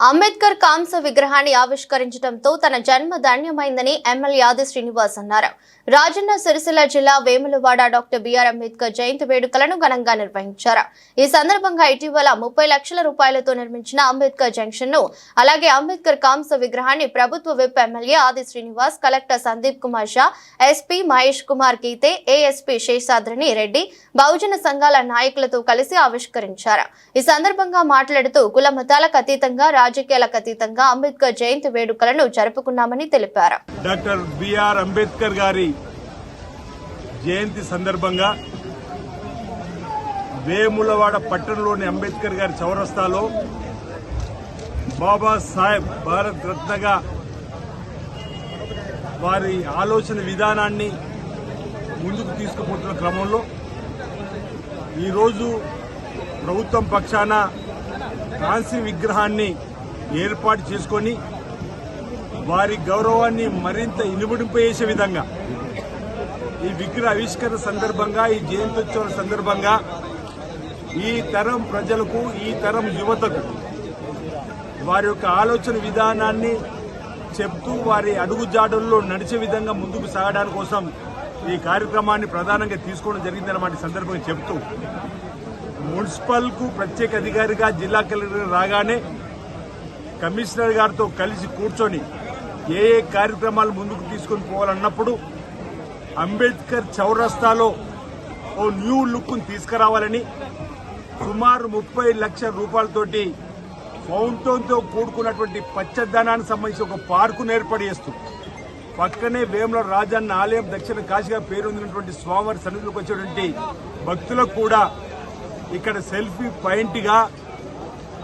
అంబేద్కర్ కాంస విగ్రహాన్ని ఆవిష్కరించడంతో తన జన్మ ధన్యమైందని ఎమ్మెల్యే ఆది శ్రీనివాస్ అన్నారు. రాజన్న సిరిసిల్ల జిల్లా Vemulawada doctor B R Ambedkar జయంతి వేడుకలను ఘనంగా నిర్వహించారు. ఈ సందర్భంగా ఇటీవల ముప్పై లక్షల రూపాయలతో నిర్మించిన అంబేద్కర్ జంక్షన్ను అలాగే అంబేద్కర్ కాంస విగ్రహాన్ని ప్రభుత్వ whip MLA Adi Srinivas collector Sandeep Kumar Shah SP Mahesh Kumar Geete ASP Seshadrini Reddy బహుజన సంఘాల నాయకులతో కలిసి ఆవిష్కరించారు. ఈ సందర్భంగా మాట్లాడుతూ కుల మతాలకు అతీతంగా రాజకీయాలకు అతీతంగా అంబేద్కర్ జయంతి వేడుకలను జరుపుకున్నామని తెలిపారు. డాక్టర్ బిఆర్ అంబేద్కర్ గారి జయంతి సందర్భంగా వేములవాడ పట్టణంలోని అంబేద్కర్ గారి చౌరస్తాలో బాబాసాహెబ్ భారత్ రత్నగా వారి ఆలోచన విధానాన్ని ముందుకు తీసుకుపోతున్న క్రమంలో ఈరోజు ప్రభుత్వం పక్షాన కాంస్య విగ్రహాన్ని ఏర్పాటు చేసుకొని వారి గౌరవాన్ని మరింత ఇనుమడింపజేసే విధంగా ఈ విగ్రహ ఆవిష్కరణ సందర్భంగా ఈ జయంత్యోత్సవం సందర్భంగా ఈ తరం ప్రజలకు ఈ తరం యువతకు వారి యొక్క ఆలోచన విధానాన్ని చెప్తూ వారి అడుగుజాడల్లో నడిచే విధంగా ముందుకు సాగడానికి కోసం ఈ కార్యక్రమాన్ని ప్రధానంగా తీసుకోవడం జరిగిందన్నమాట సందర్భంగా చెప్తూ. మున్సిపల్కు ప్రత్యేక అధికారిగా జిల్లా కలెక్టర్ రాగానే కమిషనర్ గారితో కలిసి కూర్చొని ఏ ఏ కార్యక్రమాలు ముందుకు తీసుకొని పోవాలన్నప్పుడు అంబేద్కర్ చౌరస్తాలో ఓ న్యూ లుక్ను తీసుకురావాలని సుమారు ముప్పై లక్షల రూపాయలతోటి ఫౌంటైన్తో కూడుకున్నటువంటి పచ్చదనానికి సంబంధించి ఒక పార్కును ఏర్పాటు చేస్తూ పక్కనే వేముల రాజన్న ఆలయం దక్షిణ కాశీగా పేరొందినటువంటి స్వామివారి సన్నిధిలోకి వచ్చేటువంటి భక్తులకు కూడా ఇక్కడ సెల్ఫీ పాయింట్గా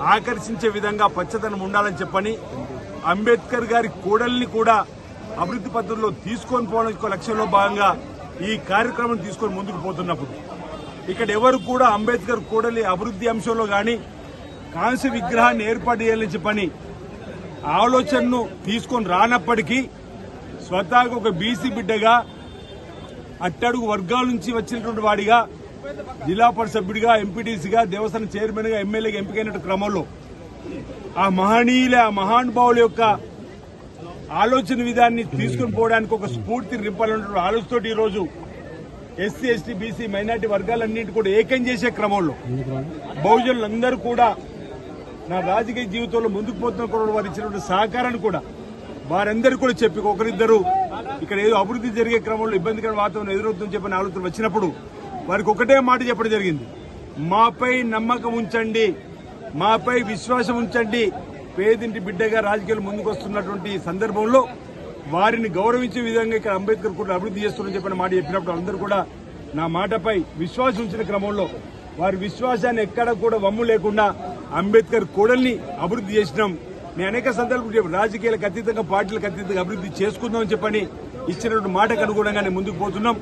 ఆకర్షించే విధంగా పచ్చదనం ఉండాలని చెప్పని అంబేద్కర్ గారి కూడల్ని కూడా అభివృద్ధి పద్ధతిలో తీసుకొని పోవడం లక్ష్యంలో భాగంగా ఈ కార్యక్రమం తీసుకొని ముందుకు పోతున్నప్పుడు ఇక్కడ ఎవరు కూడా అంబేద్కర్ కూడలి అభివృద్ధి అంశంలో కానీ కాంస్య విగ్రహాన్ని ఏర్పాటు చేయాలని చెప్పని ఆలోచనను తీసుకొని రానప్పటికీ స్వతహాగా ఒక బీసీ బిడ్డగా అట్టడుగు వర్గాల నుంచి వచ్చినటువంటి వాడిగా జిల్లా పరిషత్ సభ్యుడిగా ఎంపీటీసీగా దేవస్థానం చైర్మన్గా ఎమ్మెల్యేగా ఎంపికైన క్రమంలో ఆ మహనీయుల ఆ మహానుభావుల యొక్క ఆలోచన విధాన్ని తీసుకుని పోవడానికి ఒక స్ఫూర్తి నింపాలన్న ఆలోచనతో ఈరోజు రోజు ఎస్సీ ఎస్టీ బీసీ మైనార్టీ వర్గాలన్నింటి కూడా ఏకం చేసే క్రమంలో బహుజనులందరూ కూడా నా రాజకీయ జీవితంలో ముందుకు పోతున్న కూడా వారు ఇచ్చినటువంటి సహకారాన్ని కూడా వారందరూ కూడా చెప్పి ఒకరిద్దరు ఇక్కడ ఏదో అభివృద్ధి జరిగే క్రమంలో ఇబ్బందికర వాతావరణం ఎదురవుతుందని చెప్పిన ఆలోచన వచ్చినప్పుడు వారికి ఒకటే మాట చెప్పడం జరిగింది. మాపై నమ్మకం ఉంచండి. మాపై విశ్వాసం ఉంచండి. పేదింటి బిడ్డగా రాజకీయాలు ముందుకు వస్తున్నటువంటి సందర్భంలో వారిని గౌరవించే విధంగా ఇక్కడ అంబేద్కర్ కూడా అభివృద్ధి చేస్తున్నారని చెప్పిన మాట చెప్పినప్పుడు అందరూ కూడా నా మాటపై విశ్వాసం ఉంచిన క్రమంలో వారి విశ్వాసాన్ని ఎక్కడ కూడా వమ్ము లేకుండా అంబేద్కర్ కూడల్ని అభివృద్ధి చేసినాం. నేను అనేక సందర్భాలు చెప్పాను. రాజకీయాలకు అతీతంగా పార్టీలకు అతీతంగా అభివృద్ధి చేసుకుందామని చెప్పని ఇచ్చినటువంటి మాటకు అనుగుణంగానే ముందుకు పోతున్నాం.